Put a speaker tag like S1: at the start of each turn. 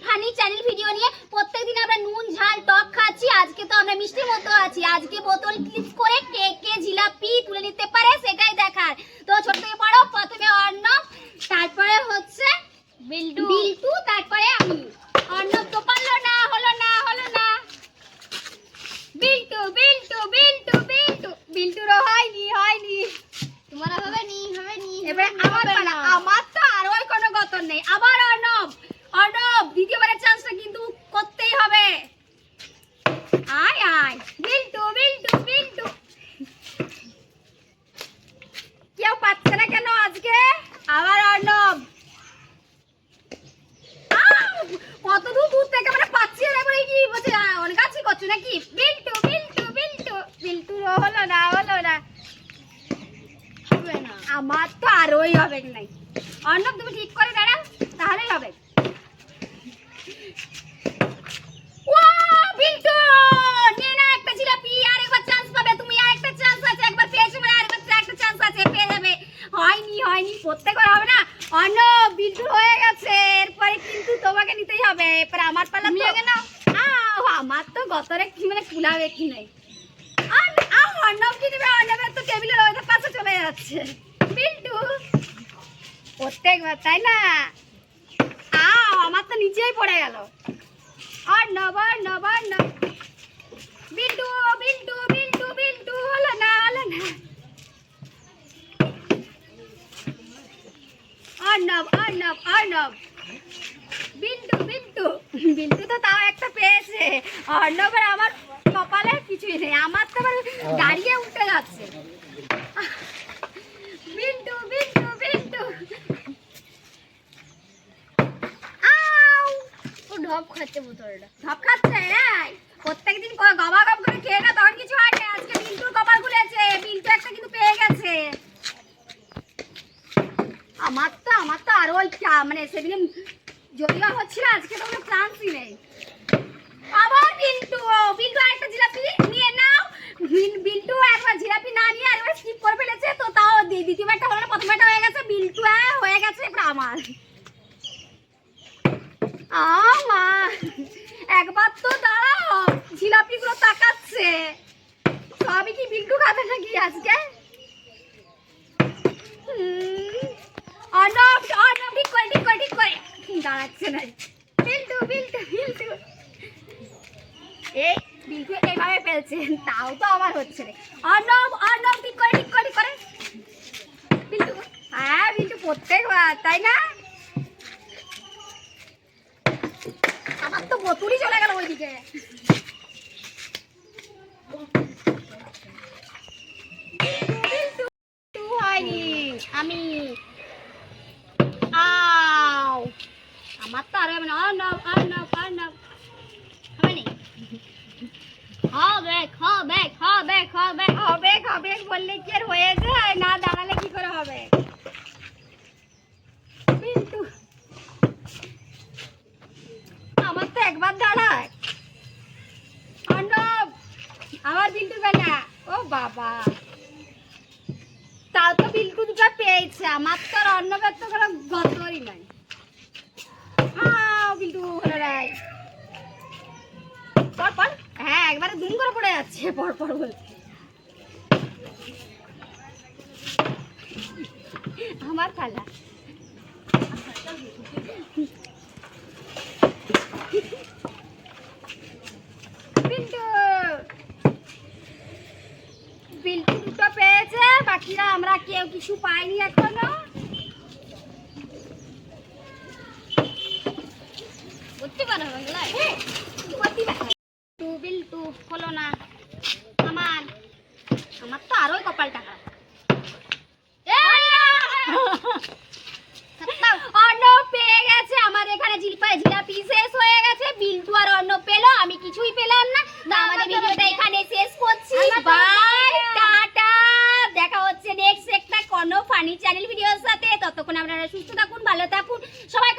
S1: Funny channel video নিয়ে প্রত্যেকদিন আমরা নুন, ঝাল, টক খাচ্ছি। আজকে তো আমরা মিষ্টি মতো আছি। আজকে বোতল ক্লিপ করে কে কে জিলাপি তুলে নিতে পারে সেটাই দেখার তো ছোট থেকে বড় প্রথমে অর্ণব তারপরে হচ্ছে বিল্টু বিল্টু তারপরে আমি অর্ণব তো পারল না হলো না হলো না বিল্টু বিল্টু বিল্টু বিল্টু বিল্টুরও হয়নি হয়নি তোমার হবে নি হবে নি এবারে আমার পালা আমার তো আর ওই কোনো গতর নেই আবার অর্ণব অর্ণব দ্বিতীয়বারের চান্সটা কিন্তু করতেই হবে আয় আয় বিল্টু বিল্টু বিল্টু কেউ পাচ্ছে না কেন আজকে আবার অর্ণব আউ! কত দূর দূর থেকে মানে পাচ্ছি না বলে কি বলছে আহ, অনেক কাছে বিল্টু বিল্টু বিল্টু বিল্টু হলো না হলো না হবে আমার তো আরোই হবে নাই অর্ণব তুমি ঠিক করে দাঁড়াও তাহলেই হবে! নে তুমি। হয়নি, হয়নি, প্রত্যেকবার হবে। অর্ণব, বিল্টুর হয়ে গেছে, এরপরে কিন্তু তোমাকে নিতেই হবে। এরপরে আমার পালা তো- আউ, আমার তো গতরে কি মানে কুলাবে কি নাই। আর- অর্ণব কি নেবে? অর্ণবের তো টেবিলের ওই পাশে চলে যাচ্ছে। বিল্টু প্রত্যেকবার তাই না? আ, আমার তো নিচেই পড়ে গেল। আর অর্ণব অর্ণব অর্ণব বিল্টু বিল্টু বিল্টু বিল্টু হলো না হলো না অর্ণব অর্ণব। বিল্টু বিল্টু বিল্টু তো তাও একটা পেয়েছে। অর্ণবের আমার কপালে কিছুই নেই। আমার তো আবার দাঁড়িয়ে উঠে যাচ্ছে। বিল্টু বিল্টু বিল্টু আউ!
S2: ও ঢপ খাচ্ছে বোতলটা
S1: ধপ খাচ্ছে? এই! প্রত্যেকদিন গবা করে খেয়ে না তখন কিছু হয় আজকে বিল্টুর কপাল খুলেছে। বিল্টু একটা কিন্তু পেয়ে গেছে। আমার তো আমার তো আরও ওই মানে সেদিনে যদিও হচ্ছিল আজকে তো কোনো চান্সই নেই। আবার বিল্টু ও, বিল্টু আরেকটা জিলাপি নিয়ে নাও। বিল্টু একবার জিলাপি না নিয়ে আরেকবার স্কিপ করে ফেলেছে তো তাও দ্বি- দ্বিতীয়বারটা হলো না প্রথমবারটা হয়ে গেছে বিল্টু হ্যাঁ গেছে এবার আমার। আমা একবার তো দাঁড়াও জিলাপিগুলো তাকাচ্ছে। সবই কি বিল্টু খাবে নাকি আজকে হুম, অর্ণব অর্ণব ঠিক করে ঠিক করে ঠিক করে দাঁড়াচ্ছে বিল্টু বিল্টু বিল্টু। এই বিল্টু এইভাবে ফেলছে তাও তো আমার হচ্ছে রে। অর্ণব অর্ণব ঠিক করে ঠিক করে ঠিক করে। বিল্টু হ্যাঁ বিল্টু প্রত্যেকবার তাই না? আমার তো বতুরি চলে গেল ওইদিকে। আমি। আমার তো আরও হবে না অর্ণব অর্ণব অর্ণব হবে নি? হবে হবে হবে হবে। হবে হবে বললে কি আর যায়? না দাঁড়ালে কি করে হবে? বিল্টু আমার তো একবার দাঁড়ায়। অর্ণব আমার ও বাবা। তাও তো বিল্টু দুটো পেয়েছে, আমার তো একবারে দুম করে পড়ে যাচ্ছে পর পর বলতে। আমার পালা পেয়েছে আমরা কেউ কিছু পাইনি এখনও।
S2: বুঝতে পারো বাংলা
S1: বিল্টু বিল্টু হলো না আমার আমার তো আরোই কপাল টাকা অর্ণব পেয়ে গেছে আমার এখানে জিলপাই জিলাপি শেষ বিল্টু আর অন্য পেল আমি কিছুই পেলাম না। তো আমাদের ভিডিওটা এখানে শেষ করছি। Bye tata. দেখা হচ্ছে নেক্সট একটা কোনো ফানি চ্যানেল ভিডিওর সাথে। ততক্ষণ আপনারা সুস্থ থাকুন ভালো থাকুন। সবাই